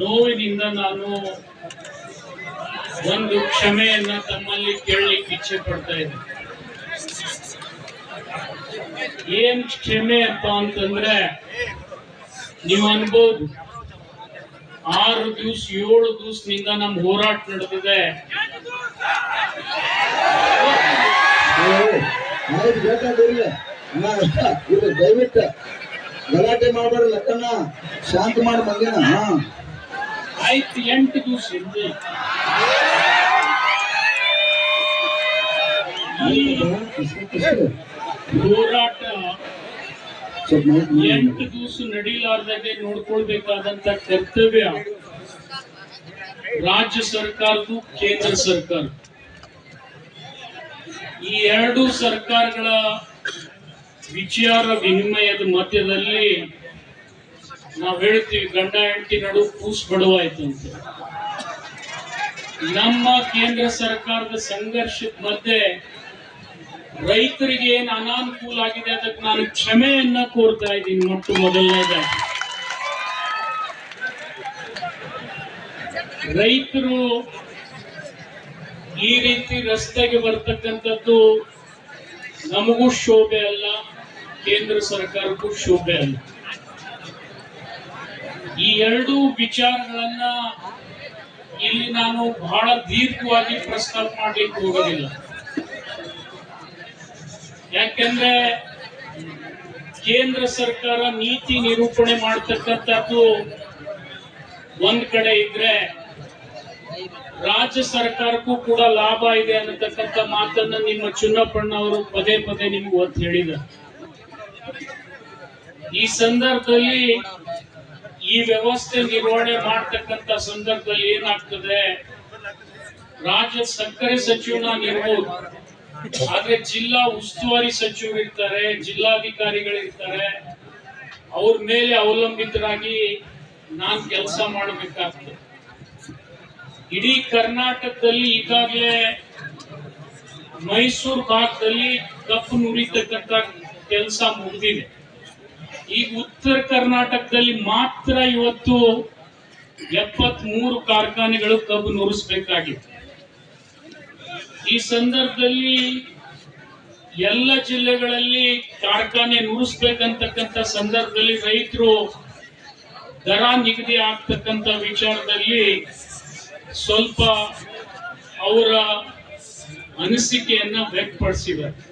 ನೋವಿನಿಂದ ನಾನು ಒಂದು ಕ್ಷಮೆಯನ್ನ ತಮ್ಮಲ್ಲಿ ಕೇಳಲಿಕ್ಕೆ ಇಚ್ಛೆ ಪಡ್ತಾ ಇದ್ದೆ. ಏನ್ ಕ್ಷಮೆ ಅಪ್ಪ ಅಂತಂದ್ರೆ ನೀವು ಅನ್ಬೋದು. ಆರು ದಿವಸ, ಏಳು ದಿವಸದಿಂದ ನಮ್ ಹೋರಾಟ ನಡೆದಿದೆ. ದಯವಿಟ್ಟು. ಗಲಾಟೆ ಮಾಡಬೇಡ ಲಕ್ಕಣ್ಣ ಶಾಂತ ಮಾಡಿ ಬಂದೇನ ಆಯ್ತು, ಎಂಟು ದಿವಸ. ಹೋರಾಟ. ಎಂಟು ದಿವಸ ನಡೀಲಾರ್ದಾಗೆ ನೋಡ್ಕೊಳ್ಬೇಕಾದಂತ ಕರ್ತವ್ಯ ರಾಜ್ಯ ಸರ್ಕಾರದ್ದು, ಕೇಂದ್ರ ಸರ್ಕಾರ ಈ ಎರಡು ಸರ್ಕಾರಗಳ ವಿಚಾರ ವಿನಿಮಯದ ಮಧ್ಯದಲ್ಲಿ ನಾವು ಹೇಳ್ತೀವಿ, ಗಂಡ, ಹೆಂಡತಿ ನಡು ಕೂಸ್ ಬಡವಾಯ್ತು ಅಂತ. ನಮ್ಮ ಕೇಂದ್ರ ಸರ್ಕಾರದ ಸಂಘರ್ಷದ ಮಧ್ಯೆ ರೈತರಿಗೆ ಏನ್ ಅನಾನುಕೂಲ ಆಗಿದೆ ಅದಕ್ಕೆ ನಾನು ಕ್ಷಮೆಯನ್ನ ಕೋರ್ತಾ ಇದ್ದೀನಿ ಮೊಟ್ಟ ಮೊದಲನೇದಾಗಿ. ರೈತರು ಈ ರೀತಿ ರಸ್ತೆಗೆ ಬರ್ತಕ್ಕಂಥದ್ದು ನಮಗೂ ಶೋಭೆ ಅಲ್ಲ ಕೇಂದ್ರ ಸರ್ಕಾರಕ್ಕೂ ಶೋಭೆ ಅಲ್ಲ. ಈ ಎರಡೂ ವಿಚಾರಗಳನ್ನ ಇಲ್ಲಿ ನಾನು ಬಹಳ ದೀರ್ಘವಾಗಿ ಪ್ರಸ್ತಾಪ ಮಾಡಲಿಕ್ಕೆ ಹೋಗೋದಿಲ್ಲ. ಯಾಕೆಂದ್ರೆ ಕೇಂದ್ರ ಸರ್ಕಾರ ನೀತಿ ನಿರೂಪಣೆ ಮಾಡತಕ್ಕಂಥದ್ದು ಒಂದ್ ಕಡೆ ಇದ್ರೆ ರಾಜ್ಯ ಸರ್ಕಾರಕ್ಕೂ ಕೂಡ ಲಾಭ ಇದೆ ಅನ್ನತಕ್ಕಂಥ ಮಾತನ್ನ ನಿಮ್ಮ ಚುನ್ನಪ್ಪಣ್ಣ ಅವರು ಪದೇ ಪದೇ ನಿಮ್ಗೆ ಒತ್ತು ಹೇಳಿದ್ದಾರೆ. ಈ ಸಂದರ್ಭದಲ್ಲಿ ಈ ವ್ಯವಸ್ಥೆ ನಿರ್ವಹಣೆ ಮಾಡ್ತಕ್ಕಂಥ ಸಂದರ್ಭದಲ್ಲಿ ಏನಾಗ್ತದೆ? ರಾಜ್ಯ ಸಕ್ಕರೆ ಸಚಿವನಾಗಿರ್ಬೋದು ಆದ್ರೆ ಜಿಲ್ಲಾ ಉಸ್ತುವಾರಿ ಸಚಿವರು ಇರ್ತಾರೆ, ಜಿಲ್ಲಾಧಿಕಾರಿಗಳಿರ್ತಾರೆ. ಅವ್ರ ಮೇಲೆ ಅವಲಂಬಿತರಾಗಿ ನಾನ್ ಕೆಲಸ ಮಾಡಬೇಕಾಗ್ತದೆ. ಇಡೀ ಕರ್ನಾಟಕದಲ್ಲಿ ಈಗಾಗಲೇ ಮೈಸೂರು ಭಾಗದಲ್ಲಿ ಕಪ್ಪು ನುರಿತಕ್ಕಂತ ಕೆಲಸ ಮುಗಿದಿದೆ. ಈ ಉತ್ತರ ಕರ್ನಾಟಕದಲ್ಲಿ ಮಾತ್ರ ಇವತ್ತು ಎಪ್ಪತ್ ಮೂರು ಕಾರ್ಖಾನೆಗಳು ಕಬ್ಬು ನುರಿಸಬೇಕಾಗಿತ್ತು. ಈ ಸಂದರ್ಭದಲ್ಲಿ ಎಲ್ಲ ಜಿಲ್ಲೆಗಳಲ್ಲಿ ಕಾರ್ಖಾನೆ ನುರಿಸ್ಬೇಕಂತಕ್ಕಂಥ ಸಂದರ್ಭದಲ್ಲಿ ರೈತರು ದರ ನಿಗದಿ ಆಗ್ತಕ್ಕಂಥ ವಿಚಾರದಲ್ಲಿ ಸ್ವಲ್ಪ ಅವರ ಅನಿಸಿಕೆಯನ್ನ ವ್ಯಕ್ತಪಡಿಸಿದ್ದಾರೆ.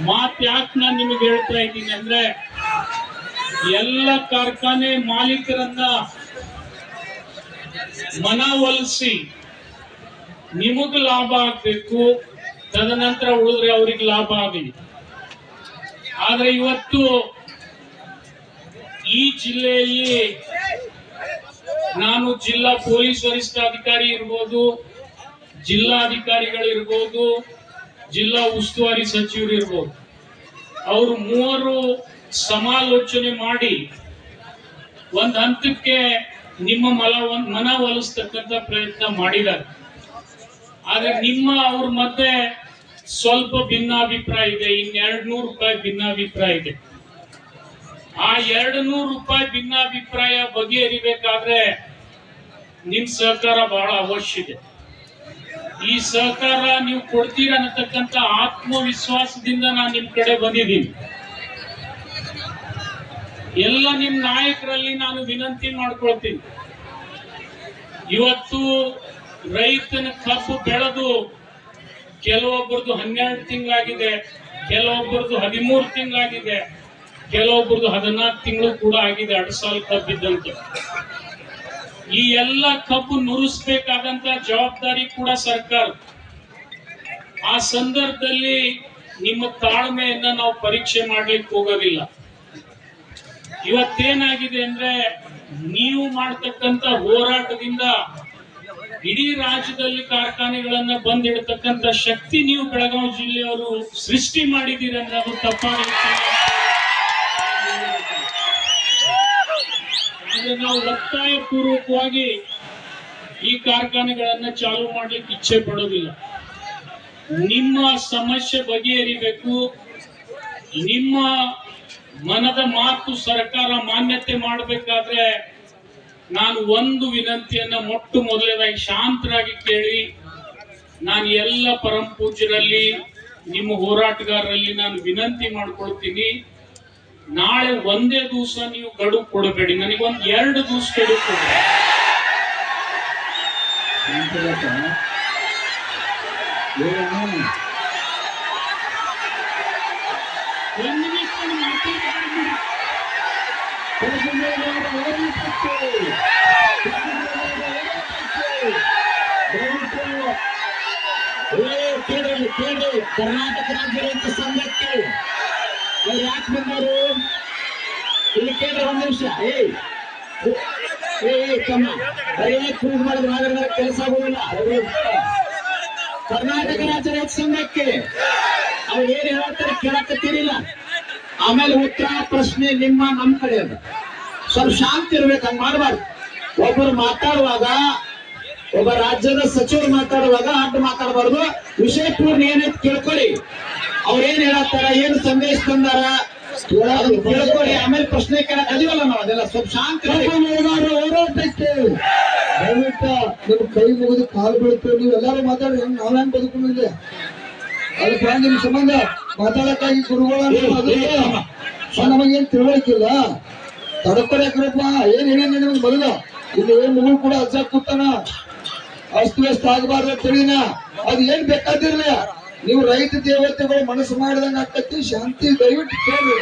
ಮಾತ್ ಯಾಕೆ ನಾನು ನಿಮಗೆ ಹೇಳ್ತಾ ಇದ್ದೀನಿ ಅಂದ್ರೆ, ಎಲ್ಲ ಕಾರ್ಖಾನೆ ಮಾಲೀಕರನ್ನ ಮನವೊಲಿಸಿ ನಿಮಗ್ ಲಾಭ ಆಗ್ಬೇಕು, ತದನಂತರ ಉಳಿದ್ರೆ ಅವ್ರಿಗೆ ಲಾಭ ಆಗಲಿ. ಆದ್ರೆ ಇವತ್ತು ಈ ಜಿಲ್ಲೆಯಲ್ಲಿ ನಾನು ಜಿಲ್ಲಾ ಪೊಲೀಸ್ ವರಿಷ್ಠಾಧಿಕಾರಿ ಇರ್ಬೋದು ಜಿಲ್ಲಾಧಿಕಾರಿಗಳಿರ್ಬೋದು ಜಿಲ್ಲಾ ಉಸ್ತುವಾರಿ ಸಚಿವರು ಇರ್ಬೋದು. ಅವರು ಮೂವರು ಸಮಾಲೋಚನೆ ಮಾಡಿ ಒಂದು ಹಂತಕ್ಕೆ ನಿಮ್ಮ ಮಲ, ಮನ ಒಲಿಸ್ತಕ್ಕಂಥ ಪ್ರಯತ್ನ ಮಾಡಿದ್ದಾರೆ. ಆದ್ರೆ ನಿಮ್ಮ ಅವ್ರ ಮಧ್ಯೆ ಸ್ವಲ್ಪ ಭಿನ್ನಾಭಿಪ್ರಾಯ ಇದೆ, ಇನ್ನೆರಡು ನೂರು ರೂಪಾಯಿ ಭಿನ್ನಾಭಿಪ್ರಾಯ ಇದೆ. ಆ ಎರಡು ನೂರು ರೂಪಾಯಿ ಭಿನ್ನಾಭಿಪ್ರಾಯ ಬಗೆಹರಿಬೇಕಾದ್ರೆ ನಿಮ್ ಸಹಕಾರ ಬಹಳ ಅವಶ್ಯ ಇದೆ. ಈ ಸಹಕಾರ ನೀವು ಕೊಡ್ತೀರಾ ಅನ್ನತಕ್ಕಂಥ ಆತ್ಮವಿಶ್ವಾಸದಿಂದ ನಾನು ನಿಮ್ ಕಡೆ ಬಂದಿದ್ದೀನಿ. ಎಲ್ಲ ನಿಮ್ ನಾಯಕರಲ್ಲಿ ನಾನು ವಿನಂತಿ ಮಾಡ್ಕೊಳ್ತೀನಿ. ಇವತ್ತು ರೈತನ ಕಬ್ಬು ಬೆಳೆದು ಕೆಲವೊಬ್ಬರದು ಹನ್ನೆರಡು ತಿಂಗಳಾಗಿದೆ ಕೆಲವೊಬ್ಬರದು ಹದಿಮೂರು ತಿಂಗಳಾಗಿದೆ ಕೆಲವೊಬ್ಬರದು ಹದಿನಾಲ್ಕು ತಿಂಗಳು ಕೂಡ ಆಗಿದೆ ಅಡಸಾಲ್ ಕಬ್ಬಿದ್ದಂತೆ ಈ ಎಲ್ಲ ಕಬ್ಬು ನುರಿಸ್ಬೇಕಾದಂತ ಜವಾಬ್ದಾರಿ ಕೂಡ ಸರ್ಕಾರ. ಆ ಸಂದರ್ಭದಲ್ಲಿ ನಿಮ್ಮ ತಾಳ್ಮೆಯನ್ನ ನಾವು ಪರೀಕ್ಷೆ ಮಾಡ್ಲಿಕ್ಕೆ ಹೋಗೋದಿಲ್ಲ. ಇವತ್ತೇನಾಗಿದೆ ಅಂದ್ರೆ ನೀವು ಮಾಡ್ತಕ್ಕಂತ ಹೋರಾಟದಿಂದ ಇಡೀ ರಾಜ್ಯದಲ್ಲಿ ಕಾರ್ಖಾನೆಗಳನ್ನ ಬಂದಿಡತಕ್ಕಂತ ಶಕ್ತಿ ನೀವು ಬೆಳಗಾವಿ ಜಿಲ್ಲೆಯವರು ಸೃಷ್ಟಿ ಮಾಡಿದ್ದೀರಿ ಅನ್ನೋದು ಅದು ನಾವು ಒತ್ತಾಯ ಪೂರ್ವಕವಾಗಿ ಈ ಕಾರ್ಖಾನೆಗಳನ್ನ ಚಾಲೂ ಮಾಡ್ಲಿಕ್ಕೆ ಇಚ್ಛೆ ಪಡೋದಿಲ್ಲ. ನಿಮ್ಮ ಸಮಸ್ಯೆ ಬಗೆಹರಿಬೇಕು. ನಿಮ್ಮ ಮನದ ಮಾತು ಸರ್ಕಾರ ಮಾನ್ಯತೆ ಮಾಡಬೇಕಾದ್ರೆ ನಾನು ಒಂದು ವಿನಂತಿಯನ್ನ ಮೊಟ್ಟ ಮೊದಲನೇದಾಗಿ ಶಾಂತರಾಗಿ ಕೇಳಿ, ನಾನು ಎಲ್ಲ ಪರಂ ಪೂಜ್ಯರಲ್ಲಿ, ನಿಮ್ಮ ಹೋರಾಟಗಾರರಲ್ಲಿ ನಾನು ವಿನಂತಿ ಮಾಡ್ಕೊಳ್ತೀನಿ. ನಾಳೆ ಒಂದೇ ದಿವಸ ನೀವು ಗಡು ಕೊಡಬೇಡಿ. ನನಗೊಂದು ಎರಡು ದಿವಸ ಗಡುವು ಕೊಡಿ. ಕರ್ನಾಟಕ ರಾಜ್ಯ ರೈತ ಸಂಘಕ್ಕೆ ಅವ್ರು ಯಾಕೆ ಇಲ್ಲಿ ಕೇಳ್ರಿ ಒಂದ್ ನಿಮಿಷ. ಏಯ್ ಏಯ್ ತಮ್ಮ. ಬರೀ ಮಾಡಿದ್ರು ನಾಗರಿಕರ ಕೆಲಸ ಆಗೋದಿಲ್ಲ. ಕರ್ನಾಟಕ ರಾಜ್ಯ ರೈತ ಸಂಘಕ್ಕೆ ಅವ್ರು ಏನ್ ಹೇಳ್ತಾರೆ ಕೇಳಕತ್ತೀರಿಲ್ಲ ಆಮೇಲೆ ಉತ್ತರ ಪ್ರಶ್ನೆ ನಿಮ್ಮ, ನಮ್ ಕಡೆ ಅದು. ಸ್ವಲ್ಪ ಶಾಂತಿ ಇರ್ಬೇಕು, ಹಂಗ್ ಮಾಡ್ಬಾರ್ದು. ಒಬ್ಬರು ಮಾತಾಡುವಾಗ, ಒಬ್ಬ ರಾಜ್ಯದ ಸಚಿವರು ಮಾತಾಡುವಾಗ ಅಡ್ಡ ಮಾತಾಡಬಾರ್ದು. ವಿಷಯ ಪೂರ್ಣ ಏನೈತೆ ಕೇಳ್ಕೊಳ್ಳಿ. ಅವ್ರೇನ್ ಹೇಳತ್ತಾರ ಏನ್ ಸಂದೇಶ ತಂದಾರ? ಕೇಳ್ಕೊಳ್ಳಿ ಆಮೇಲೆ ಪ್ರಶ್ನೆ ಕೇಳಕ್ ಅದೀವಲ್ಲ ನಾವು ಅದೆಲ್ಲ ಸ್ವಲ್ಪ ಶಾಂತ ಹೋರಾಟಕ್ಕೆ ನಿಮ್ಮ ನಿಮ್ ಕೈ ಮುಗಿದು ಕಾಲು ಬೀಳ್ತೇವೆ ನೀವು ಎಲ್ಲಾರು ಮಾತಾಡಿ ಹೆಂಗ್ ನಾವ್ ಹೆಂಗ್ ಬದುಕೊಂಡಿದ್ದೆ ಅದಕ್ಕೆ ನಿಮ್ ಸಂಬಂಧ. ಮಾತಾಡಕ್ಕಾಗಿ ಗುರುಗಳ ನಮಗೇನ್ ತಿಳುವಳಿಕಿಲ್ಲ. ತಡಕೊಡಕ್ರಪ್ಪ ಏನ್ ಹೇಳಿ ನಿಮ್ಗೆ ಬರಲ್ಲ ಇಲ್ಲಿ ಏನ್ ಮಗಳು ಕೂಡ ಅಜ್ಜ ಕೂತಾನ? ಅಸ್ತ ವ್ಯಸ್ತ ಆಗಬಾರ್ದು ತಿಳಿನ ಅದ್ ಏನ್ ಬೇಕಾದಿರ್ಲಿ ನೀವು ರೈತ ದೇವತೆಗಳು ಮನಸ್ಸು ಮಾಡಿದಂಗ ಆಗ್ತೈತಿ ಶಾಂತಿ ದಯವಿಟ್ಟು ಕೇಳಿ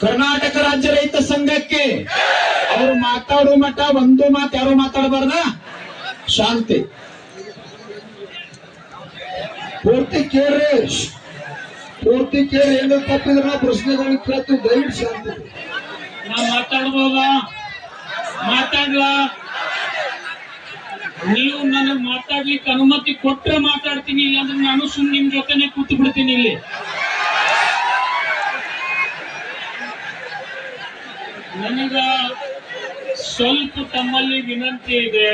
ಕರ್ನಾಟಕ ರಾಜ್ಯ ರೈತ ಸಂಘಕ್ಕೆ ಅವರು ಮಾತಾಡೋ ಮಠ ಒಂದು ಮಾತು ಯಾರು ಮಾತಾಡಬಾರ್ದ? ಶಾಂತಿ. ಪೂರ್ತಿ ಕೇಳ್ರಿ. ಪೂರ್ತಿ ಕೇಳಿ ಏನು ತಪ್ಪಿದ್ರೆ ನಾವು ಪ್ರಶ್ನೆಗಳು ಕೇಳ್ತೀವಿ ದಯವಿಟ್ಟು ಶಾಂತಿ. ನಾ ಮಾತಾಡ್ಬೋದ? ಮಾತಾಡ್ಲಾ? ನೀವು ನನಗ್ ಮಾತಾಡ್ಲಿಕ್ಕೆ ಅನುಮತಿ ಕೊಟ್ಟರೆ ಮಾತಾಡ್ತೀನಿ, ಇಲ್ಲಾಂದ್ರೆ ನಾನು ಸುಮ್ ನಿಮ್ ಜೊತೆನೆ ಕೂತು ಬಿಡ್ತೀನಿ ಇಲ್ಲಿ. ನನಗ ಸ್ವಲ್ಪ ತಮ್ಮಲ್ಲಿ ವಿನಂತಿ ಇದೆ.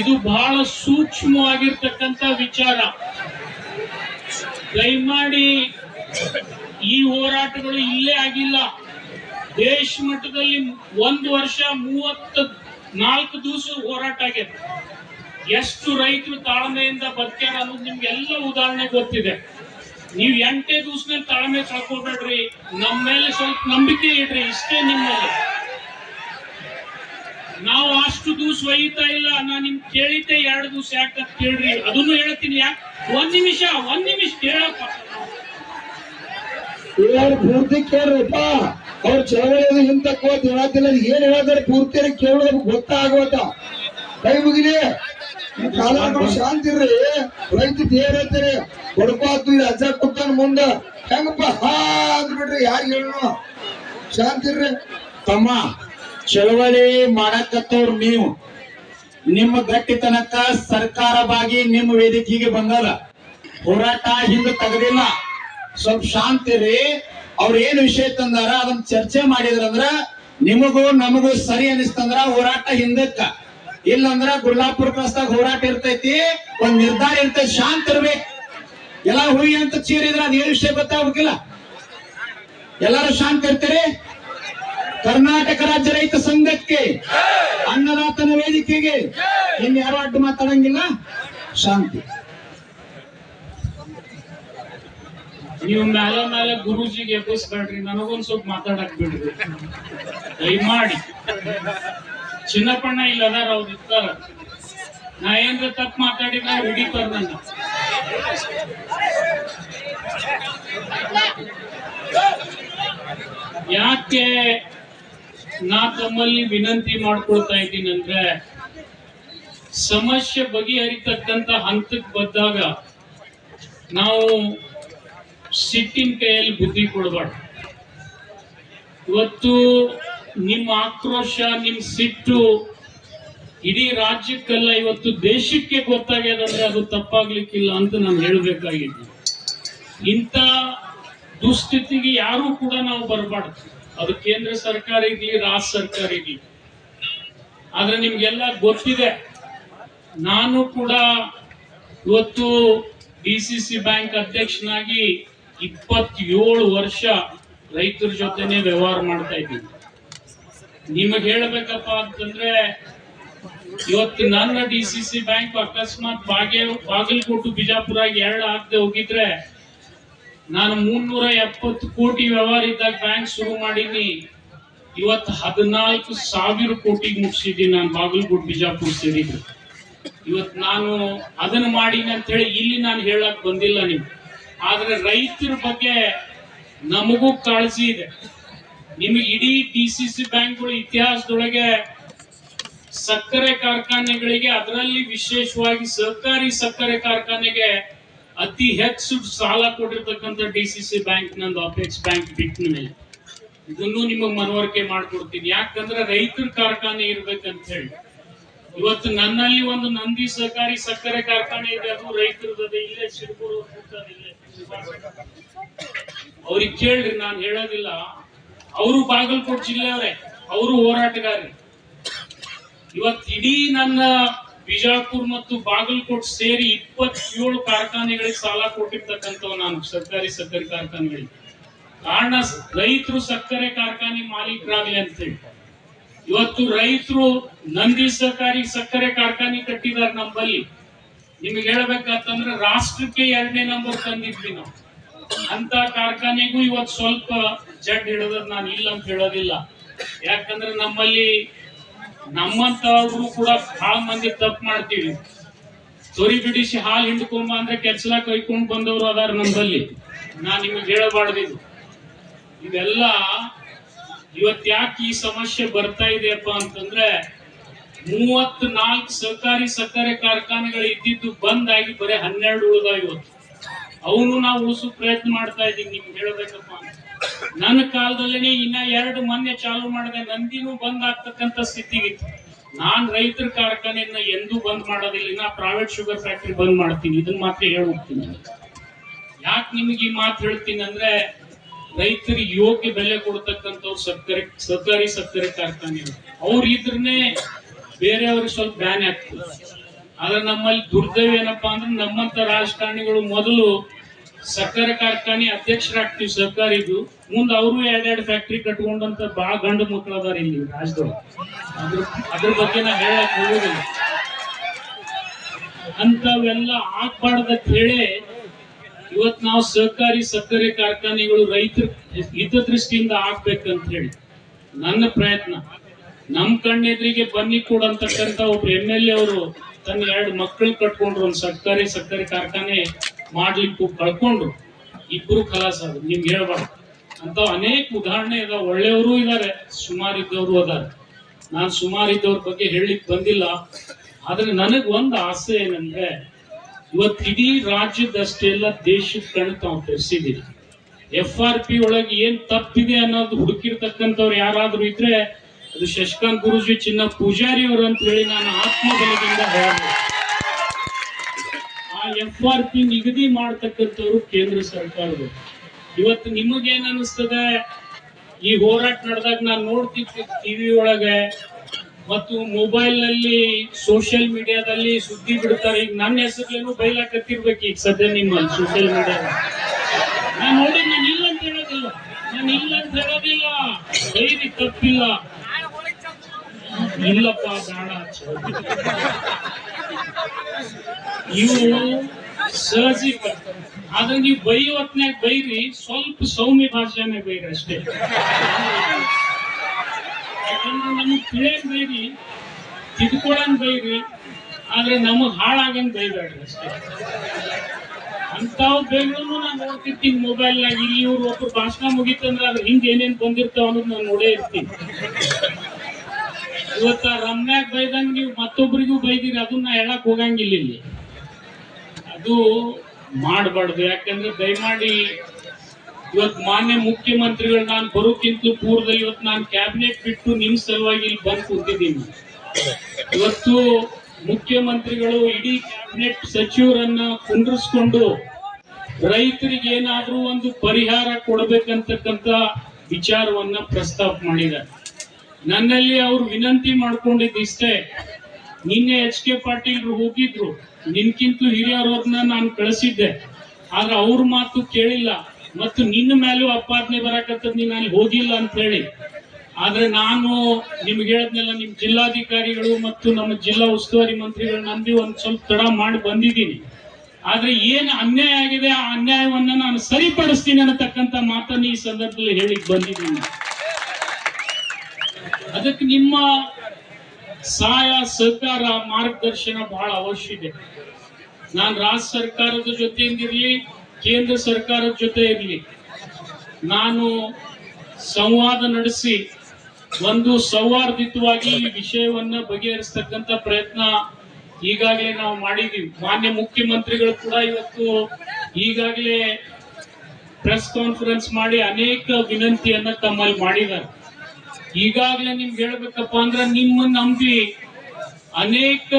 ಇದು ಬಹಳ ಸೂಕ್ಷ್ಮವಾಗಿರ್ತಕ್ಕಂತ ವಿಚಾರ. ದಯಮಾಡಿ ಈ ಹೋರಾಟಗಳು ಇಲ್ಲೇ ಆಗಿಲ್ಲ. ದೇಶ ಮಟ್ಟದಲ್ಲಿ ಒಂದು ವರ್ಷ ಮೂವತ್ತ ನಾಲ್ಕು ದಿವಸ ಹೋರಾಟ ಆಗ್ಯದ ಎಷ್ಟು ರೈತರು ತಾಳ್ಮೆಯಿಂದ ಬದುಕ್ಯಾರ ಅನ್ನೋದು ನಿಮ್ಗೆಲ್ಲ ಉದಾಹರಣೆ ಗೊತ್ತಿದೆ. ನೀವು ಎಂಟೇ ದಿವಸನೇ ತಾಳ್ಮೆ ಕಳ್ಕೊಬೇಡ್ರಿ ನಮ್ಮ ಮೇಲೆ ಸ್ವಲ್ಪ ನಂಬಿಕೆ ಇಡ್ರಿ, ಇಷ್ಟೇ ನಿಮ್ಮಲ್ಲಿ. ನಾವು ಅಷ್ಟು ದಿವಸ ಒಯ್ತಾ ಇಲ್ಲ ನಾ ನಿಮ್ ಕೇಳಿದ್ದೆ ಎರಡು ದಿವಸ ಅಂತ ಕೇಳ್ರಿ. ಅದನ್ನು ಹೇಳ್ತೀನಿ ಯಾಕೆ? ಒಂದ್ ನಿಮಿಷ ಒಂದ್ ನಿಮಿಷ ಕೇಳಪ್ಪ. ಪೂರ್ತಿ ಅವ್ರ ಚಳವಳಿ ಇಂತ ಕೋತ್ ಏನ್ ಹೇಳಿದ್ರೆ ಪೂರ್ತಿ ಕೇಳೋದು ಗೊತ್ತಾಗೋತ ಕೈ ಮುಗಿಲಿ. ಕಾಲ ಶಾಂತಿ ಇರ್ರಿ. ರೈತ ದೇವ್ರತ್ತೀರಿ ಕೊಡಪಾತು ಇಲ್ಲಿ ಅಜ್ಜ ಕುತ್ತಾನ ಮುಂದ. ಹೆಂಗಪ್ಪ? ಹಾ ಅಂದ್ಬಿಟ್ರಿ ಯಾರು ಹೇಳೋಣ ಶಾಂತಿ ಇರ್ರಿ. ತಮ್ಮ, ಚಳವಳಿ ಮಾಡಕತ್ತವ್ರು ನೀವು. ನಿಮ್ಮ ಗಟ್ಟಿತನಕ ಸರ್ಕಾರವಾಗಿ ನಿಮ್ಮ ವೇದಿಕೆಗೆ ಬಂದದ. ಹೋರಾಟ ಹಿಂದೆ ತೆಗೆದಿಲ್ಲ. ಸ್ವಲ್ಪ ಶಾಂತಿ ರೀ ಅವ್ರ ಏನ್ ವಿಷಯ ತಂದಾರ, ಅದನ್ನ ಚರ್ಚೆ ಮಾಡಿದ್ರಂದ್ರ ನಿಮಗೂ ನಮಗೂ ಸರಿ ಅನಿಸ್ತಂದ್ರ ಹೋರಾಟ ಹಿಂದಕ್ಕ. ಇಲ್ಲಂದ್ರ ಗುಲ್ಲಾಪುರ ಕ್ರಸ್ತಾಗ ಹೋರಾಟ ಇರ್ತೈತಿ, ಒಂದ್ ನಿರ್ಧಾರ ಇರ್ತೈತಿ, ಶಾಂತ ಇರ್ಬೇಕು. ಎಲ್ಲ ಹುಯಿ ಅಂತ ಚೀರಿದ್ರ ಅದ್ ಏನ್ ವಿಷಯ ಗೊತ್ತಾಗ್ಬೇಕಿಲ್ಲ ಎಲ್ಲರೂ ಶಾಂತ ಇರ್ತೀರಿ? ಕರ್ನಾಟಕ ರಾಜ್ಯ ರೈತ ಸಂಘಕ್ಕೆ, ಅನ್ನದಾತನ ವೇದಿಕೆಗೆ. ಇನ್ ಯಾರು ಅಡ್ಡ ಮಾತಾಡಂಗಿಲ್ಲ? ಶಾಂತಿ. ನೀವು ಮೇಲೆ ಮೇಲೆ ಗುರುಜಿಗೆ ಎಬ್ಬಿಸ್ಬೇಡ್ರಿ ನನಗೊಂದ್ ಸ್ವಲ್ಪ ಮಾತಾಡಕ್ ಬಿಡ್ರಿ. ದಯಮಾಡಿ. ಚಿನ್ನಪ್ಪಣ್ಣ ಇಲ್ಲ ಅದಾರ ಅವ್ರು ಇರ್ತಾರ. ನಾ ಏನ್ರ ಮಾತಾಡಿ ಮಾತಾಡಿದ್ರೆ ಹಿಡಿತಾರ ನನ್ನ. ಯಾಕೆ ನಾ ತಮ್ಮಲ್ಲಿ ವಿನಂತಿ ಮಾಡ್ಕೊಳ್ತಾ ಇದ್ದೀನಿ ಅಂದ್ರೆ, ಸಮಸ್ಯೆ ಬಗೆಹರಿತಕ್ಕಂತ ಹಂತಕ್ಕೆ ಬಂದಾಗ ನಾವು ಸಿಟ್ಟಿನ ಕೈಯಲ್ಲಿ ಬುದ್ಧಿ ಕೊಡಬಾರ್ದು ಇವತ್ತು ನಿಮ್ಮ ಆಕ್ರೋಶ ನಿಮ್ ಸಿಟ್ಟು ಇಡೀ ರಾಜ್ಯಕ್ಕಲ್ಲ ಇವತ್ತು ದೇಶಕ್ಕೆ ಗೊತ್ತಾಗ್ಯದಂದ್ರೆ ಅದು ತಪ್ಪಾಗ್ಲಿಕ್ಕಿಲ್ಲ ಅಂತ ನಾನು ಹೇಳಬೇಕಾಗಿದ್ದೆ ಇಂಥ ದುಸ್ಥಿತಿಗೆ ಯಾರು ಕೂಡ ನಾವು ಬರಬಾರ್ದು. ಅದು ಕೇಂದ್ರ ಸರ್ಕಾರ ಇರ್ಲಿ ರಾಜ್ಯ ಸರ್ಕಾರ ಇರ್ಲಿ. ಆದ್ರೆ ನಿಮ್ಗೆಲ್ಲ ಗೊತ್ತಿದೆ, ನಾನು ಕೂಡ ಇವತ್ತು ಡಿ ಸಿ ಸಿ ಬ್ಯಾಂಕ್ ಅಧ್ಯಕ್ಷನಾಗಿ ಇಪ್ಪತ್ತೇಳು ವರ್ಷ ರೈತರ ಜೊತೆನೆ ವ್ಯವಹಾರ ಮಾಡ್ತಾ ಇದ್ದೀನಿ. ನಿಮಗೆ ಹೇಳಬೇಕಪ್ಪ ಅಂತಂದ್ರೆ, ಇವತ್ತು ನನ್ನ ಡಿ ಸಿ ಸಿ ಬ್ಯಾಂಕ್ ಅಕಸ್ಮಾತ್ ಬಾಗೇ ಬಾಗಲಕೋಟು, ಬಿಜಾಪುರ ಎರಡು ಆಗದೆ ಹೋಗಿದ್ರೆ, ನಾನು ಮುನ್ನೂರ ಎಪ್ಪತ್ತು ಕೋಟಿ ವ್ಯವಹಾರ ಇದ್ದಾಗ ಬ್ಯಾಂಕ್ ಶುರು ಮಾಡೀನಿ ಇವತ್ತು ಹದಿನಾಲ್ಕು ಸಾವಿರ ಕೋಟಿಗೆ ಮುಗಿಸಿದ್ದೀನಿ ನಾನು ಬಾಗಲಕೋಟೆ, ಬಿಜಾಪುರ ಸೇರಿದ್ದು ಇವತ್ತು ನಾನು ಅದನ್ನ ಮಾಡೀನಿ ಅಂತ ಹೇಳಿ ಇಲ್ಲಿ ನಾನು ಹೇಳಕ್ ಬಂದಿಲ್ಲ ನಿಮ್ಗೆ. ಆದ್ರೆ ರೈತರ ಬಗ್ಗೆ ನಮಗೂ ಕಾಳಜಿ ಇದೆ. ನಿಮಗೆ ಇಡೀ ಡಿ ಸಿ ಸಿ ಬ್ಯಾಂಕ್ಗಳ ಇತಿಹಾಸದೊಳಗೆ ಸಕ್ಕರೆ ಕಾರ್ಖಾನೆಗಳಿಗೆ ಅದರಲ್ಲಿ ವಿಶೇಷವಾಗಿ ಸಹಕಾರಿ ಸಕ್ಕರೆ ಕಾರ್ಖಾನೆಗೆ ಅತಿ ಹೆಚ್ಚು ಸಾಲ ಕೊಟ್ಟಿರ್ತಕ್ಕಂಥ ಡಿ ಸಿ ಸಿ ಬ್ಯಾಂಕ್, ನಂದು ಅಪೆಕ್ಸ್ ಬ್ಯಾಂಕ್ ಬಿಟ್ಟ ಮೇಲೆ. ಇದನ್ನು ನಿಮಗೆ ಮನವರಿಕೆ ಮಾಡ್ಕೊಡ್ತೀನಿ. ಯಾಕಂದ್ರೆ ರೈತರ ಕಾರ್ಖಾನೆ ಇರ್ಬೇಕಂತ ಹೇಳಿ ಇವತ್ತು ನನ್ನಲ್ಲಿ ಒಂದು ನಂದಿ ಸಹಕಾರಿ ಸಕ್ಕರೆ ಕಾರ್ಖಾನೆ ಇದೆ. ಅದು ರೈತರದ್ದು ಇಲ್ಲೇ ಶಿರಪುರ ಇಲ್ಲೇ. ಅವ್ರಿಗೆ ಕೇಳ್ರಿ, ನಾನು ಹೇಳೋದಿಲ್ಲ. ಅವರು ಬಾಗಲಕೋಟೆ ಜಿಲ್ಲೆಯವರೇ, ಅವರು ಹೋರಾಟಗಾರಿ ಇವತ್ತು ಇಡೀ ನನ್ನ ಬಿಜಾಪುರ್ ಮತ್ತು ಬಾಗಲಕೋಟ್ ಸೇರಿ ಇಪ್ಪತ್ತೇಳು ಕಾರ್ಖಾನೆಗಳಿಗೆ ಸಾಲ ಕೊಟ್ಟಿರ್ತಕ್ಕಂಥವು ನಾನು, ಸರ್ಕಾರಿ ಸಕ್ಕರೆ ಕಾರ್ಖಾನೆಗಳಿಗೆ. ಕಾರಣ, ರೈತರು ಸಕ್ಕರೆ ಕಾರ್ಖಾನೆ ಮಾಲೀಕರಾಗಲಿ ಅಂತ ಹೇಳಿ ಇವತ್ತು ರೈತರು ನಂದಿ ಸರ್ಕಾರಿ ಸಕ್ಕರೆ ಕಾರ್ಖಾನೆ ಕಟ್ಟಿದಾರೆ ನಮ್ಮಲ್ಲಿ. ನಿಮ್ಗೆ ಹೇಳ್ಬೇಕಂತಂದ್ರೆ ರಾಷ್ಟ್ರಕ್ಕೆ ಎರಡನೇ ನಂಬರ್ ತಂದಿದ್ವಿ ನಾವು. ಅಂತ ಕಾರ್ಖಾನೆಗೂ ಇವತ್ತು ಸ್ವಲ್ಪ ಜಡ್ ಹಿಡಿದ್ರೆ ನಾನು ಇಲ್ಲ ಅಂತ ಹೇಳೋದಿಲ್ಲ. ಯಾಕಂದ್ರೆ ನಮ್ಮಲ್ಲಿ ನಮ್ಮಂತವ್ರು ಕೂಡ ಬಹಳ ಮಂದಿ ತಪ್ಪು ಮಾಡ್ತೀವಿ. ತೊರಿ ಬಿಡಿಸಿ ಹಾಲು ಹಿಂಡ್ಕೊಂಬ ಅಂದ್ರೆ ಕೆಲ್ಸಲ ಕೈಕೊಂಡ್ ಬಂದವರು ಅದಾರ ನಮ್ಮಲ್ಲಿ ನಾನು ನಿಮಗೆ ಹೇಳಬಾರ್ದಿದ್ದು ಇವೆಲ್ಲ ಇವತ್ ಯಾಕೆ ಈ ಸಮಸ್ಯೆ ಬರ್ತಾ ಇದೆಯಪ್ಪ ಅಂತಂದ್ರೆ ಮೂವತ್ ನಾಲ್ಕು ಸಹಕಾರಿ ಸಕ್ಕರೆ ಕಾರ್ಖಾನೆಗಳು ಇದ್ದಿದ್ದು ಬಂದಾಗಿ ಬರೀ ಹನ್ನೆರಡು ಉಳಿದಾವ ಇವತ್ತು ಅವನು ನಾವು ಉಳಿಸೋ ಪ್ರಯತ್ನ ಮಾಡ್ತಾ ಇದೀವಿ ನಿಮ್ಗೆ ಹೇಳಬೇಕಪ್ಪ. ನನ್ನ ಕಾಲದಲ್ಲಿ ಇನ್ನ ಎರಡು ಮೊನ್ನೆ ಚಾಲು ಮಾಡಿದೆ, ನಂದಿನೂ ಬಂದ್ ಆಗ್ತಕ್ಕಂತ ಸ್ಥಿತಿಗಿತ್ತು. ನಾನ್ ರೈತರ ಕಾರ್ಖಾನೆಯನ್ನ ಎಂದೂ ಬಂದ್ ಮಾಡೋದಿಲ್ಲ ನಾ ಪ್ರೈವೇಟ್ ಶುಗರ್ ಫ್ಯಾಕ್ಟರಿ ಬಂದ್ ಮಾಡ್ತೀನಿ ಇದನ್ನ ಮಾತ್ರ ಹೇಳಿ ಹೋಗ್ತೀನಿ ಯಾಕೆ ನಿಮಗೆ ಈ ಮಾತು ಹೇಳ್ತೀನಿ ಅಂದ್ರೆ, ರೈತರಿಗೆ ಯೋಗ್ಯ ಬೆಲೆ ಕೊಡ್ತಕ್ಕಂಥವ್ರು ಸಕ್ಕರೆ ಸಹಕಾರಿ ಸಕ್ಕರೆ ಕಾರ್ಖಾನೆ ಅವ್ರು ಇದ್ರನ್ನೇ ಬೇರೆಯವ್ರಿಗೆ ಸ್ವಲ್ಪ ಬ್ಯಾನ್ ಆಗ್ತದೆ. ಆದ್ರೆ ನಮ್ಮಲ್ಲಿ ದುರ್ದೈವ ಏನಪ್ಪಾ ಅಂದ್ರೆ ನಮ್ಮಂತ ರಾಜಕಾರಣಿಗಳು ಮೊದಲು ಸಕ್ಕರೆ ಕಾರ್ಖಾನೆ ಅಧ್ಯಕ್ಷರಾಗ್ತೀವಿ ಸರ್ಕಾರಿದು. ಮುಂದೆ ಅವರು ಎರಡೆರಡು ಫ್ಯಾಕ್ಟ್ರಿ ಕಟ್ಕೊಂಡಂತ ಬಾ ಗಂಡು ಮಕ್ಕಳು ಅದಾರ ಇಲ್ಲಿ ರಾಜ್ಯದೊಳಗೆ ಅದ್ರ ಅದ್ರ ಬಗ್ಗೆ ನಾ ಹೇಳಕ್ ಹೋಗೋದಿಲ್ಲ. ಅಂತವೆಲ್ಲ ಆಗ್ಬಾರ್ದಂತ ಹೇಳಿ ಇವತ್ ನಾವು ಸಹಕಾರಿ ಸಕ್ಕರೆ ಕಾರ್ಖಾನೆಗಳು ರೈತರ ಹಿತದೃಷ್ಟಿಯಿಂದ ಆಗ್ಬೇಕಂತ ಹೇಳಿ ನನ್ನ ಪ್ರಯತ್ನ. ನಮ್ ಕಣ್ಣೆದ್ರಿಗೆ ಬನ್ನಿ ಕೊಡಂತಕ್ಕಂತ ಒಬ್ರು ಎಂ ಎಲ್ ಎ ಅವರು ತನ್ನ ಎರಡು ಮಕ್ಕಳು ಕಟ್ಕೊಂಡ್ರು, ಒಂದು ಸರ್ಕಾರಿ ಸಕ್ಕರೆ ಕಾರ್ಖಾನೆ ಮಾಡ್ಲಿಕ್ಕೂ ಕಳ್ಕೊಂಡ್ರು. ಇಬ್ರು ಕಲಾಸ ಅದು ನಿಮ್ಗೆ ಹೇಳ್ಬಾರ್ದು ಅಂತ ಅನೇಕ ಉದಾಹರಣೆ ಇದಾವ. ಒಳ್ಳೆಯವರು ಇದಾರೆ ಸುಮಾರು ಇದ್ದವರು ಅದಾರೆ. ನಾನು ಸುಮಾರು ಇದ್ದವ್ರ ಬಗ್ಗೆ ಹೇಳಲಿಕ್ ಬಂದಿಲ್ಲ. ಆದ್ರೆ ನನಗ್ ಒಂದು ಆಸೆ ಏನಂದ್ರೆ, ಇವತ್ತು ಇಡೀ ರಾಜ್ಯದಷ್ಟೇ ಎಲ್ಲ ದೇಶದ ಕಣ್ ತಾವು ತರಿಸಿದ್ದೀರಿ ಎಫ್ ಆರ್ ಪಿ ಒಳಗೆ ಏನ್ ತಪ್ಪಿದೆ ಅನ್ನೋದು ಹುಡುಕಿರ್ತಕ್ಕಂಥವ್ರು ಯಾರಾದ್ರೂ ಇದ್ರೆ ಅದು ಶಶಿಕಾಂತ್ ಗುರುಜಿ ಚಿನ್ನ ಪೂಜಾರಿ ಅವರು ಅಂತ ಹೇಳಿ ನಾನು ಆತ್ಮಬಲದಿಂದ ಹೇಳ್ಬೋದು ಆ ಎಫ್ ಆರ್ ಪಿ ನಿಗದಿ ಮಾಡ್ತಕ್ಕಂಥವ್ರು ಕೇಂದ್ರ ಸರ್ಕಾರದವರು. ಇವತ್ತು ನಿಮಗೇನ್ ಅನಿಸ್ತದೆ? ಈ ಹೋರಾಟ ನಡೆದಾಗ ನಾನು ನೋಡ್ತಿದ್ದೆ ಟಿವಿ ಒಳಗೆ. ಮತ್ತು ಮೊಬೈಲ್ನಲ್ಲಿ ಸೋಷಿಯಲ್ ಮೀಡಿಯಾದಲ್ಲಿ ಸುದ್ದಿ ಬಿಡ್ತಾರೆ. ಈಗ ನನ್ನ ಹೆಸರ್ಲೇನು ಬೈಲಾಕತ್ತಿರ್ಬೇಕು ಈಗ ಸದ್ಯ ನಿಮ್ಮಲ್ಲಿ ಸೋಷಿಯಲ್ ಮೀಡಿಯಾ ನಾನು ನೋಡಿ ನಾನು ಇಲ್ಲ ಅಂತ ಹೇಳೋದಿಲ್ಲ. ನಾನು ಇಲ್ಲ ಅಂತ ಹೇಳೋದಿಲ್ಲ. ಬೈರಿ ತಪ್ಪಿಲ್ಲ. ಇಲ್ಲಪ್ಪ, ಬೇಡ. ಇವು ಸಹಜಿ ಆದ್ರೆ ನೀವು ಬೈ ಹೊತ್ನಾಗ ಬೈರಿ, ಸ್ವಲ್ಪ ಸೌಮ್ಯ ಭಾಷೆನೇ ಬೈರಿ ಅಷ್ಟೇ. ಯಾಕಂದ್ರೆ ನಮಗ್ ತಿಳಿಯಕ್ ಬೈರಿ ತಿದ್ಕೊಳಂಗ್ ಬೈರಿ, ಆದ್ರೆ ನಮಗ್ ಹಾಳಾಗಂಗ್ ಬೈಬೇಡ್ರಿ ಅಷ್ಟೇ. ಅಂತಾವ್ ಬೇಗನು ನಾನು ನೋಡ್ತಿರ್ತೀನಿ ಮೊಬೈಲ್ ನಾಗ ಇಲ್ಲಿ ಇವ್ರು ಒಬ್ರು ಭಾಷಣ ಮುಗಿತಂದ್ರೆ ಅದ್ರ ಹಿಂದೆ ಏನೇನ್ ಬಂದಿರ್ತಾವ ಅನ್ನೋದು ನಾನು ನೋಡೇ ಇರ್ತೀನಿ. ಇವತ್ತ ರಮ್ಯಾಗ್ ಬೈದಂಗ ನೀವು ಮತ್ತೊಬ್ಬರಿಗೂ ಬೈದಿರಿ, ಅದನ್ನ ಹೇಳಕ್ ಹೋಗಂಗಿಲ್ಲ ಇಲ್ಲಿ. ಅದು ಮಾಡಬಾರ್ದು, ಯಾಕಂದ್ರೆ ದಯಮಾಡಿ ಇವತ್ತು ಮಾನ್ಯ ಮುಖ್ಯಮಂತ್ರಿಗಳು ನಾನು ಬರೋಕ್ಕಿಂತ ಪೂರ್ವದಲ್ಲಿ ಇವತ್ತು ನಾನು ಕ್ಯಾಬಿನೆಟ್ ಬಿಟ್ಟು ನಿಮ್ ಸಲುವಾಗಿ ಇಲ್ಲಿ ಬಂದು ಕೂತಿದ್ದೀನಿ. ಇವತ್ತು ಮುಖ್ಯಮಂತ್ರಿಗಳು ಇಡೀ ಕ್ಯಾಬಿನೆಟ್ ಸಚಿವರನ್ನ ಕುಂಡ್ರಿಸ್ಕೊಂಡು ರೈತರಿಗೆ ಏನಾದ್ರೂ ಒಂದು ಪರಿಹಾರ ಕೊಡಬೇಕಂತಕ್ಕಂತ ವಿಚಾರವನ್ನ ಪ್ರಸ್ತಾಪ ಮಾಡಿದ್ದಾರೆ. ನನ್ನಲ್ಲಿ ಅವ್ರು ವಿನಂತಿ ಮಾಡ್ಕೊಂಡಿದ್ದು ಇಷ್ಟೇ ನಿನ್ನೆ ಎಚ್ ಕೆ ಪಾಟೀಲ್ ಹೋಗಿದ್ರು. ನಿನ್ಕಿಂತ ಹಿರಿಯರವ್ರನ್ನ ನಾನು ಕಳಿಸಿದ್ದೆ. ಆದ್ರೆ ಅವ್ರ ಮಾತು ಕೇಳಿಲ್ಲ. ಮತ್ತು ನಿನ್ನ ಮೇಲೂ ಅಪಾದನೆ ಬರಾಕತ್ತದ ನೀನ್ ಅಲ್ಲಿ ಹೋಗಿಲ್ಲ ಅಂತ ಹೇಳಿ ಆದ್ರೆ ನಾನು ನಿಮ್ಗೆ ಹೇಳದ್ನೆಲ್ಲ, ನಿಮ್ ಜಿಲ್ಲಾಧಿಕಾರಿಗಳು ಮತ್ತು ನಮ್ಮ ಜಿಲ್ಲಾ ಉಸ್ತುವಾರಿ ಮಂತ್ರಿಗಳು ನಂಬಿ ಒಂದ್ ಸ್ವಲ್ಪ ತಡ ಮಾಡಿ ಬಂದಿದ್ದೀನಿ. ಆದ್ರೆ ಏನ್ ಅನ್ಯಾಯ ಆಗಿದೆ ಆ ಅನ್ಯಾಯವನ್ನ ನಾನು ಸರಿಪಡಿಸ್ತೀನಿ ಅನ್ನತಕ್ಕಂತ ಮಾತನ್ನ ಈ ಸಂದರ್ಭದಲ್ಲಿ ಹೇಳಿಕ್ ಬಂದಿದ್ದೀನಿ. ಅದಕ್ಕೆ ನಿಮ್ಮ ಸಹಾಯ ಸಹಕಾರ ಮಾರ್ಗದರ್ಶನ ಬಹಳ ಅವಶ್ಯ ಇದೆ. ನಾನು ರಾಜ್ಯ ಸರ್ಕಾರದ ಜೊತೆಯಿಂದಿರ್ಲಿ ಕೇಂದ್ರ ಸರ್ಕಾರದ ಜೊತೆ ಇರಲಿ ನಾನು ಸಂವಾದ ನಡೆಸಿ ಒಂದು ಸೌಹಾರ್ದಿತವಾಗಿ ಈ ವಿಷಯವನ್ನ ಬಗೆಹರಿಸ್ತಕ್ಕಂಥ ಪ್ರಯತ್ನ ಈಗಾಗಲೇ ನಾವು ಮಾಡಿದೀವಿ. ಮಾನ್ಯ ಮುಖ್ಯಮಂತ್ರಿಗಳು ಕೂಡ ಇವತ್ತು ಈಗಾಗಲೇ ಪ್ರೆಸ್ ಕಾನ್ಫರೆನ್ಸ್ ಮಾಡಿ ಅನೇಕ ವಿನಂತಿಯನ್ನ ತಮ್ಮಲ್ಲಿ ಮಾಡಿದ್ದಾರೆ. ಈಗಾಗಲೇ ನಿಮ್ಗೆ ಹೇಳ್ಬೇಕಪ್ಪ ಅಂದ್ರೆ ನಿಮ್ಮ ನಂಬಿ ಅನೇಕ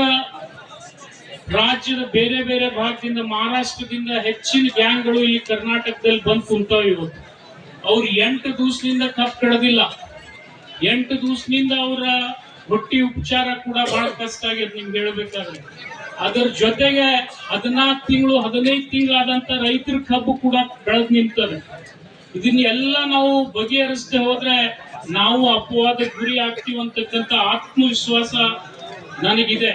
ರಾಜ್ಯದ ಬೇರೆ ಬೇರೆ ಭಾಗದಿಂದ, ಮಹಾರಾಷ್ಟ್ರದಿಂದ ಹೆಚ್ಚಿನ ಗ್ಯಾಂಗ್ಗಳು ಇಲ್ಲಿ ಕರ್ನಾಟಕದಲ್ಲಿ ಬಂದು ಕುಂತಾವ ಇವತ್ತು. ಅವ್ರು ಎಂಟು ದಿವಸದಿಂದ ಕಪ್ ಕಡದಿಲ್ಲ. ಎಂಟು ದಿವಸದಿಂದ ಅವರ ಹೊಟ್ಟಿ ಉಪಚಾರ ಕೂಡ ಬಹಳ ಕಷ್ಟ ಆಗ್ಯದ ನಿಮ್ಗೆ ಹೇಳ್ಬೇಕಾದ್ರೆ. ಅದರ ಜೊತೆಗೆ ಹದಿನಾಲ್ಕು ತಿಂಗಳು, ಹದಿನೈದು ತಿಂಗಳಾದಂತ ರೈತರ ಕಬ್ಬು ಕೂಡ ಬೆಳೆದ್ ನಿಂತದೆ ಇದನ್ನೆಲ್ಲ ನಾವು ಬಗೆಹರಿಸದೆ ಹೋದ್ರೆ ನಾವು ಅಪವಾದ ಗುರಿ ಆಗ್ತೀವಂತಕ್ಕಂಥ ಆತ್ಮವಿಶ್ವಾಸ ನನಗಿದೆ.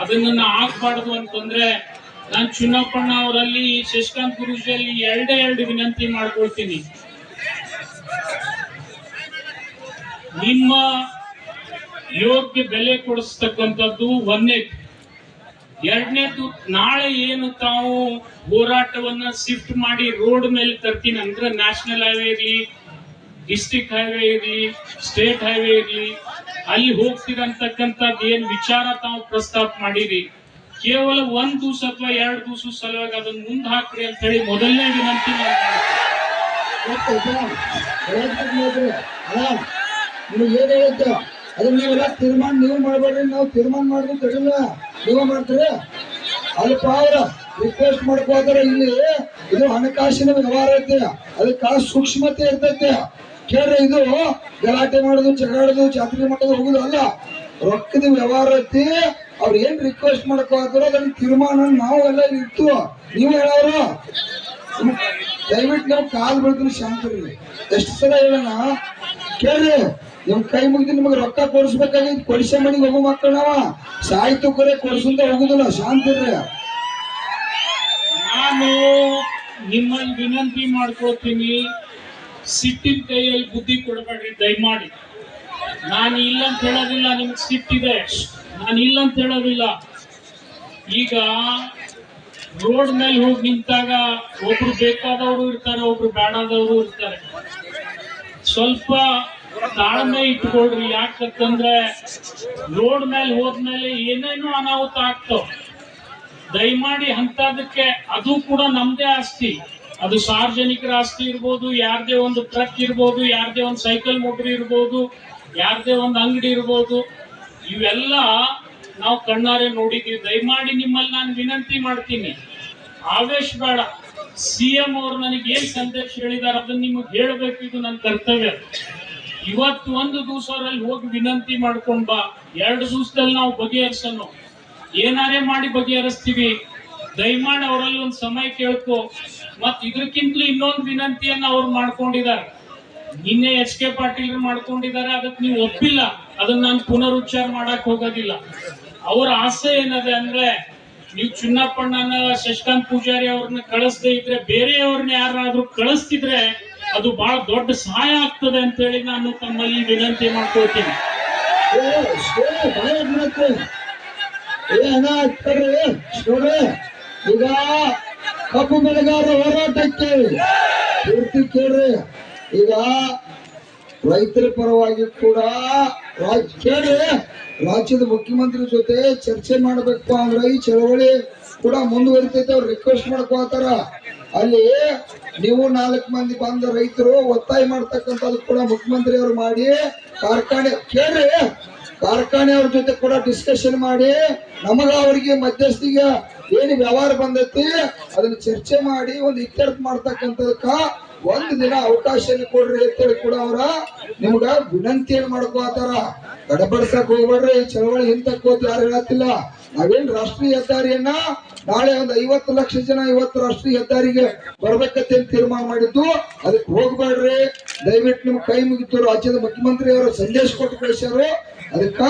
ಅದನ್ನ ಆಗ್ಬಾರ್ದು ಅಂತಂದ್ರೆ ನಾನು ಚುನ್ನಪ್ಪಣ್ಣ ಅವರಲ್ಲಿ, ಶಶಿಕಾಂತ್ ಗುರುಜಿಯಲ್ಲಿ ಎರಡೇ ಎರಡು ವಿನಂತಿ ಮಾಡ್ಕೊಳ್ತೀನಿ. ನಿಮ್ಮ ಯೋಗ್ಯ ಬೆಲೆ ಕೊಡಿಸ್ತಕ್ಕಂಥದ್ದು ಒಂದೇ. ಎರಡನೇದು, ನಾಳೆ ಏನು ತಾವು ಹೋರಾಟವನ್ನ ಶಿಫ್ಟ್ ಮಾಡಿ ರೋಡ್ ಮೇಲೆ ತರ್ತೀನಿ ಅಂದ್ರೆ ನ್ಯಾಷನಲ್ ಹೈವೇ ಇರ್ಲಿ ಡಿಸ್ಟಿಕ್ ಹೈವೇ ಇರಲಿ, ಸ್ಟೇಟ್ ಹೈವೇ ಇರಲಿ, ಅಲ್ಲಿ ಹೋಗ್ತಿರಂತಕ್ಕಂಥದ್ದು ಏನು ವಿಚಾರ ತಾವು ಪ್ರಸ್ತಾಪ ಮಾಡಿರಿ. ಕೇವಲ ಒಂದ್ ದಿವಸ ಅಥವಾ ಎರಡು ದಿವಸ ಸಲುವಾಗಿ ಅದನ್ನ ಮುಂದೆ ಹಾಕ್ರಿ ಅಂತ ಹೇಳಿ ಮೊದಲನೇ ವಿನಂತಿ ಏನ್ ಹೇಳುತ್ತೆ ಅದನ್ನ ನೀವೆಲ್ಲ ತೀರ್ಮಾನ ನೀವು ಮಾಡ್ಬೇಡ್ರಿ, ನಾವು ತೀರ್ಮಾನ ಮಾಡಿದ್ರೆ ನೀವೇ ಮಾಡ್ತೀರಿ? ಅಲ್ಪ ಅವ್ರ ರಿಕ್ವೆಸ್ಟ್ ಮಾಡ್ಕೋತಾರೆ ಇಲ್ಲಿ ಇದು ಹಣಕಾಸಿನ ವ್ಯವಹಾರ ಐತೆ. ಅದಕ್ಕೆ ಸೂಕ್ಷ್ಮತೆ ಇರ್ತೈತೆ. ಕೇಳ್ರಿ, ಇದು ಗಲಾಟೆ ಮಾಡೋದು ಚಗಾಡುದು ಜಾತ್ರೆ ಮಾಡೋದು ಹೋಗುದು ಅಲ್ಲ. ರೊಕ್ಕದ ವ್ಯವಹಾರ ಐತಿ. ಅವ್ರು ಏನ್ ರಿಕ್ವೆಸ್ಟ್ ಮಾಡ್ಕೋತಾರೋ ಅದನ್ನ ತೀರ್ಮಾನ ನಾವು ಎಲ್ಲ ಇತ್ತು ನೀವು ಹೇಳೋರು. ದಯವಿಟ್ಟು ನಾವು ಕಾಲ್ ಬಿಡ್ತೀನಿ ಶಾಂತರಿ ಎಷ್ಟು ಸಲ ಹೇಳೋಣ? ಕೇಳ್ರಿ, ನಿಮ್ ಕೈ ಮುಗಿದು ನಿಮಗೆ ರೊಕ್ಕ ಕೊಡಿಸ್ಬೇಕಾಗಿತ್ತು. ಕೊಡಿಸ ಮನೆಗೆ ಹೋಗೋ ಮಕ್ಕಳು ಸಾಯ್ತು ಕರೆ ಕೊಡಿಸಂತ ಹೋಗುದಿಲ್ಲ. ಶಾಂತಿರ್ರಿ ನಾನು ನಿಮ್ಮಲ್ಲಿ ವಿನಂತಿ ಮಾಡ್ಕೊಳ್ತೀನಿ ಸಿಟ್ಟಿನ ಕೈಯಲ್ಲಿ ಬುದ್ಧಿ ಕೊಡಬೇಡ್ರಿ, ದಯಮಾಡಿ. ನಾನು ಇಲ್ಲ ಅಂತ ಹೇಳೋದಿಲ್ಲ, ನಿಮ್ಗೆ ಸಿಟ್ಟಿದೆ ನಾನು ಇಲ್ಲ ಅಂತ ಹೇಳೋದಿಲ್ಲ. ಈಗ ರೋಡ್ ಮೇಲೆ ಹೋಗಿ ನಿಂತಾಗ ಒಬ್ರು ಬೇಕಾದವರು ಇರ್ತಾರೆ, ಒಬ್ರು ಬೇಡಾದವರು ಇರ್ತಾರೆ. ಸ್ವಲ್ಪ ತಾಳ್ಮೆ ಇಟ್ಕೊಳ್ರಿ. ಯಾಕಂತಂದ್ರೆ ರೋಡ್ ಮೇಲೆ ಹೋದ್ಮೇಲೆ ಏನೇನೋ ಅನಾಹುತ ಆಗ್ತಾವ. ದಯಮಾಡಿ ಅಂತದಕ್ಕೆ ಅದು ಕೂಡ ನಮ್ದೇ ಆಸ್ತಿ. ಅದು ಸಾರ್ವಜನಿಕರ ಆಸ್ತಿ ಇರ್ಬೋದು, ಯಾರ್ದೇ ಒಂದು ಟ್ರಕ್ ಇರ್ಬೋದು, ಯಾರ್ದೇ ಒಂದು ಸೈಕಲ್ ಮೋಟರ್ ಇರ್ಬೋದು, ಯಾರ್ದೇ ಒಂದು ಅಂಗಡಿ ಇರ್ಬೋದು, ಇವೆಲ್ಲ ನಾವು ಕಣ್ಣಾರೆ ನೋಡಿದ್ದೀವಿ. ದಯಮಾಡಿ ನಿಮ್ಮಲ್ಲಿ ನಾನು ವಿನಂತಿ ಮಾಡ್ತೀನಿ. ಆವೇಶ ಬೇಡ. ಸಿ ಎಂ ಅವರು ನನಗೆ ಏನ್ ಸಂದೇಶ ಹೇಳಿದಾರೆ ಅದನ್ನ ನಿಮಗೆ ಹೇಳಬೇಕು, ಇದು ನನ್ನ ಕರ್ತವ್ಯ. ಇವತ್ತು ಒಂದು ದಿವಸ ಅವರಲ್ಲಿ ಹೋಗಿ ವಿನಂತಿ ಮಾಡ್ಕೊಂಡ್ ಬಾ. ಎರಡು ದಿವಸದಲ್ಲಿ ನಾವು ಬಗೆಹರಿಸೋಣ. ಏನಾರೇ ಮಾಡಿ ಬಗೆಹರಿಸ್ತೀವಿ. ದಯಮಾಡಿ ಅವರಲ್ಲಿ ಒಂದು ಸಮಯ ಕೇಳ್ಕೊ. ಮತ್ ಇದಕ್ಕಿಂತಲೂ ಇನ್ನೊಂದು ವಿನಂತಿಯನ್ನ ಅವ್ರು ಮಾಡ್ಕೊಂಡಿದ್ದಾರೆ. ನಿನ್ನೆ ಎಚ್ ಕೆ ಪಾಟೀಲ್ ಮಾಡ್ಕೊಂಡಿದ್ದಾರೆ ಅದಕ್ಕೆ ನೀವು ಒಪ್ಪಿಲ್ಲ. ಅದನ್ನ ನಾನು ಪುನರುಚ್ಚಾರ ಮಾಡಕ್ ಹೋಗೋದಿಲ್ಲ. ಅವ್ರ ಆಸೆ ಏನದೆ ಅಂದ್ರೆ, ನೀವು ಚುನ್ನಪ್ಪಣ್ಣನ, ಶಶಿಕಾಂತ್ ಪೂಜಾರಿ ಅವ್ರನ್ನ ಕಳಿಸದೇ ಇದ್ರೆ, ಬೇರೆಯವ್ರನ್ನ ಯಾರಾದ್ರೂ ಕಳಿಸ್ತಿದ್ರೆ ಅದು ಬಹಳ ದೊಡ್ಡ ಸಹಾಯ ಆಗ್ತದೆ ಅಂತ ಹೇಳಿ ನಾನು ತಮ್ಮಲ್ಲಿ ವಿನಂತಿ ಮಾಡ್ಕೊಳ್ತೀನಿ. ಈಗ ಕಬ್ಬು ಬೆಳೆಗಾರರ ಹೋರಾಟಕ್ಕೆ ಪೂರ್ತಿ ಕೇಳ್ರಿ ಈಗ ರೈತರ ಪರವಾಗಿ ಕೂಡ ರಾಜ್ಯ ರಾಜ್ಯದ ಮುಖ್ಯಮಂತ್ರಿ ಜೊತೆ ಚರ್ಚೆ ಮಾಡಬೇಕು ಅಂದ್ರೆ ಈ ಚಳವಳಿ ಕೂಡ ಮುಂದುವರಿತೈತೆ ಅವ್ರು ರಿಕ್ವೆಸ್ಟ್ ಮಾಡ್ಕೋತಾರ ಅಲ್ಲಿ ನೀವು ನಾಲ್ಕು ಮಂದಿ ಬಂದ ರೈತರು ಒತ್ತಾಯ ಮಾಡ್ತಕ್ಕಂಥದ್ದು ಕೂಡ ಮುಖ್ಯಮಂತ್ರಿ ಅವರು ಮಾಡಿ ಕಾರ್ಖಾನೆ ಕೇಳ್ರಿ ಕಾರ್ಖಾನೆ ಅವ್ರ ಜೊತೆ ಕೂಡ ಡಿಸ್ಕಷನ್ ಮಾಡಿ ನಮಗ ಅವರಿಗೆ ಮಧ್ಯಸ್ಥಿಗೆ ಏನು ವ್ಯವಹಾರ ಬಂದೈತಿ, ಅದನ್ನ ಚರ್ಚೆ ಮಾಡಿ ಒಂದು ಇತ್ಯರ್ಥ ಮಾಡ್ತಕ್ಕಂಥದಕ್ಕ ಒಂದು ದಿನ ಅವಕಾಶ ಕೊಡ್ರಿ ಅಂತೇಳಿ ಕೂಡ ಅವರ ನಿಮ್ಗ ವಿನಂತಿಯನ್ನು ಮಾಡ್ಕೋತಾರ ಗಡಬಡ್ಸಕ್ ಹೋಗ್ಬೇಡ್ರಿ, ಚಳವಳಿ ಹಿಂತಕ್ಕೋತ ಯಾರು ಹೇಳತ್ತಿಲ್ಲ. ನಾವೇನ್ ರಾಷ್ಟ್ರೀಯ ಹೆದ್ದಾರಿಯನ್ನ ನಾಳೆ ಒಂದು ಐವತ್ತು ಲಕ್ಷ ಜನ ಇವತ್ತು ರಾಷ್ಟ್ರೀಯ ಹೆದ್ದಾರಿಗೆ ಅಂತ ತೀರ್ಮಾನ ಮಾಡಿದ್ದು? ಅದಕ್ಕೆ ಹೋಗ್ಬೇಡ್ರಿ. ದಯವಿಟ್ಟು ನಿಮ್ ಕೈ ಮುಗಿತು ರಾಜ್ಯದ ಮುಖ್ಯಮಂತ್ರಿ ಅವರು ಸಂದೇಶ ಕೊಟ್ಟು ಕಳಿಸ್ಯಾರು. ಅದಕ್ಕ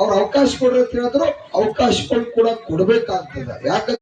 ಅವ್ರ ಅವಕಾಶ ಕೊಡ್ರಿ ಅಂತ ಹೇಳಿದ್ರು ಅವಕಾಶಗಳು ಕೂಡ ಕೊಡ್ಬೇಕಾಗ್ತದ. ಯಾಕಂದ್ರೆ